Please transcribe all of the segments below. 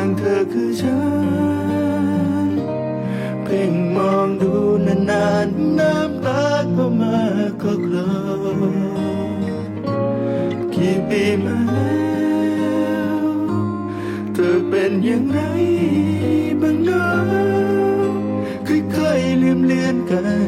ข้างเธอคือฉัน เพ่งมองดูนานๆน้ำตาก็มาก็คลอกี่ปีมาแล้วเธอเป็นอย่างไรบ้างเนาะค่อยๆลืมเลือนกัน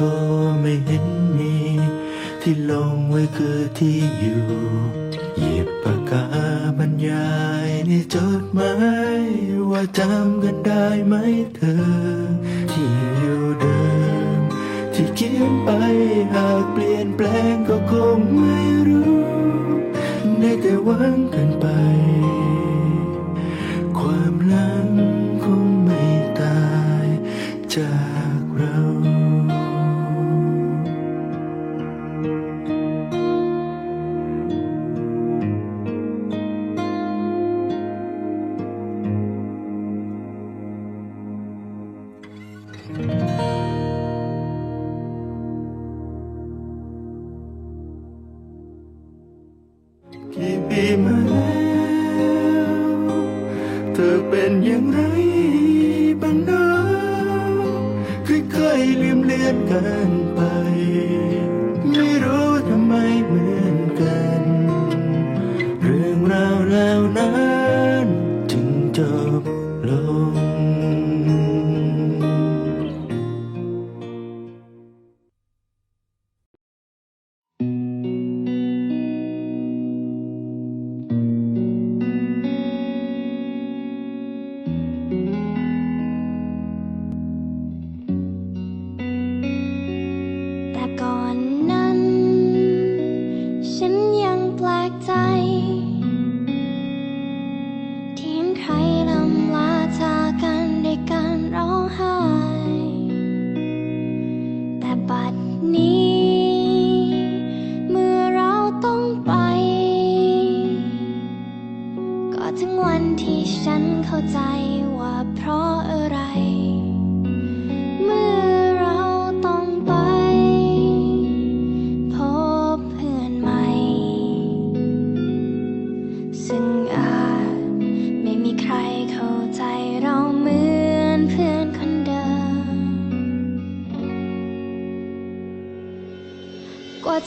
โทรไม่เห็นมี ที่ลงไว้คือที่อยู่ หยิบปากกาบรรยายในจดหมายว่าจำกันได้ไหมเธอ ที่อยู่เดิม ที่เขียนไปหากเปลี่ยนแปลงก็คงไม่รู้ ได้แต่หวังกันไป กี่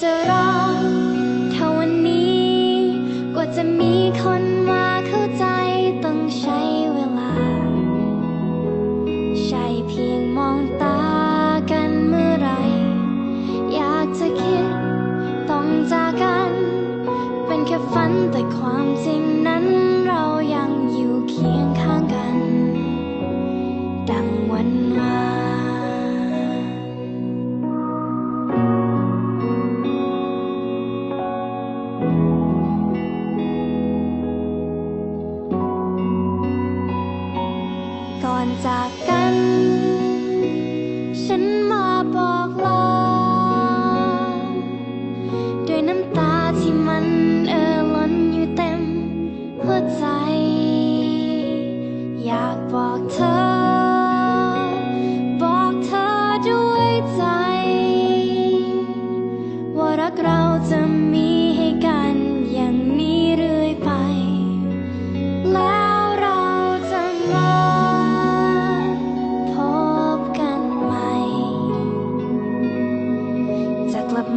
จะรอถ้าวันนี้กว่าจะมีคนมาเข้าใจต้องใช้เวลา ใช่เพียงมองตากันเมื่อไร อยากจะคิดต้องจากกัน เป็นแค่ฝันแต่ความ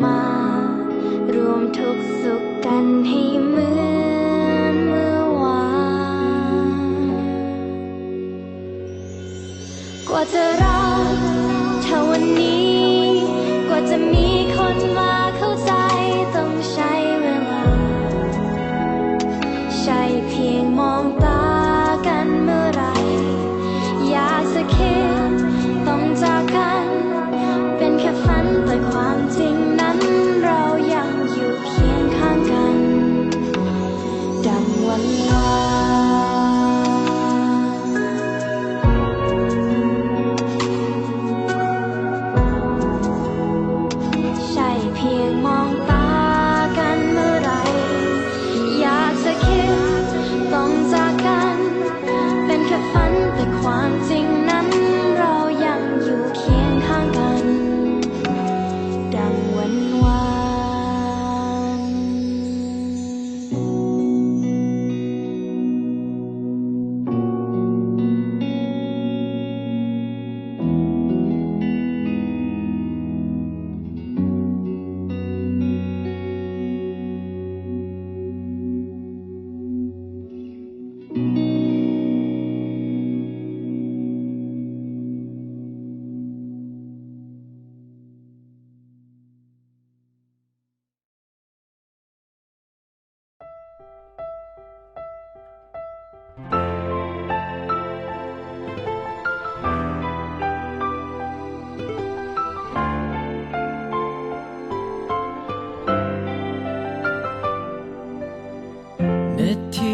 มา รวมทุกสุขกันให้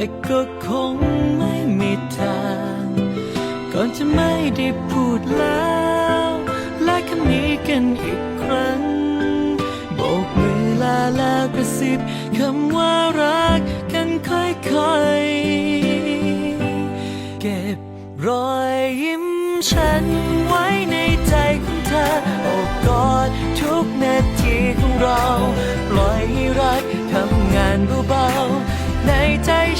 แต่ก็คงไม่มีทาง ก่อนจะไม่ได้พูดแล้วและคำนี้กันอีกครั้งโบกมือลาแล้วกระซิบคำว่ารักกันค่อยๆ เก็บรอยยิ้มฉันไว้ในใจของเธอโอบกอดทุกนาทีของเรา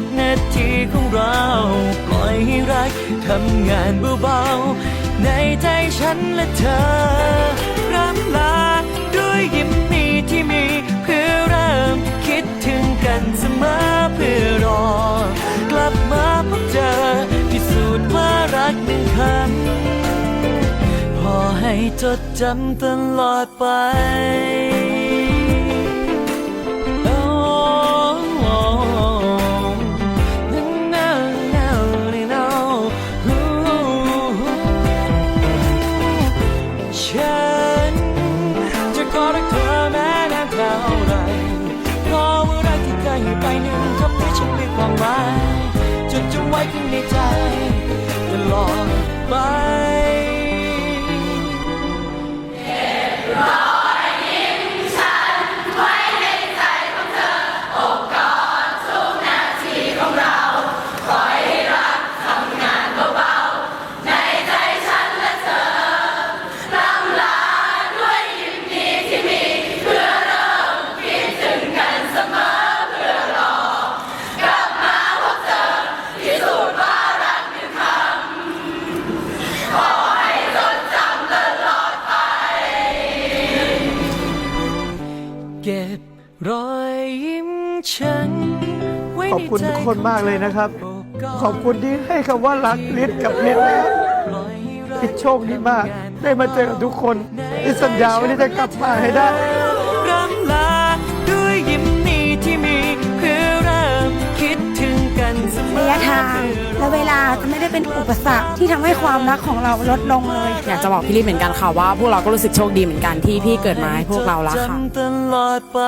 กนาทีของเรา ปล่อยให้รักทำงานเบาๆ ในใจฉันและเธอร่ำลาด้วยยิ้มนี้ที่มีเพื่อเริ่มคิดถึงกันเสมอเพื่อรอ กลับมาพบเจอพิสูจน์ว่ารักหนึ่งคำพอให้จดจำตลอดไป ในใจตลอดไป เก็บรอยยิ้มฉันไว้ขอบคุณในใจทุกคนมากเลยนะครับโอบกดขอบคุณที่ให้คำว่ารักลิศกับลิศนะครับปล่อยให้รักลิศโชคดีมาก ได้มาเจอกับทุกคนลิศสัญญาว่าลิศจะกลับมาให้ได้ เวลาจะไม่ได้เป็นอุปสรรคที่ทำให้ความรักของเราลดลงเลย อยากจะบอกพี่ลิศเหมือนกันค่ะว่า พวกเราก็รู้สึกโชคดีเหมือนกันที่พี่เกิดมาให้พวกเรารักค่ะจำตลอดไป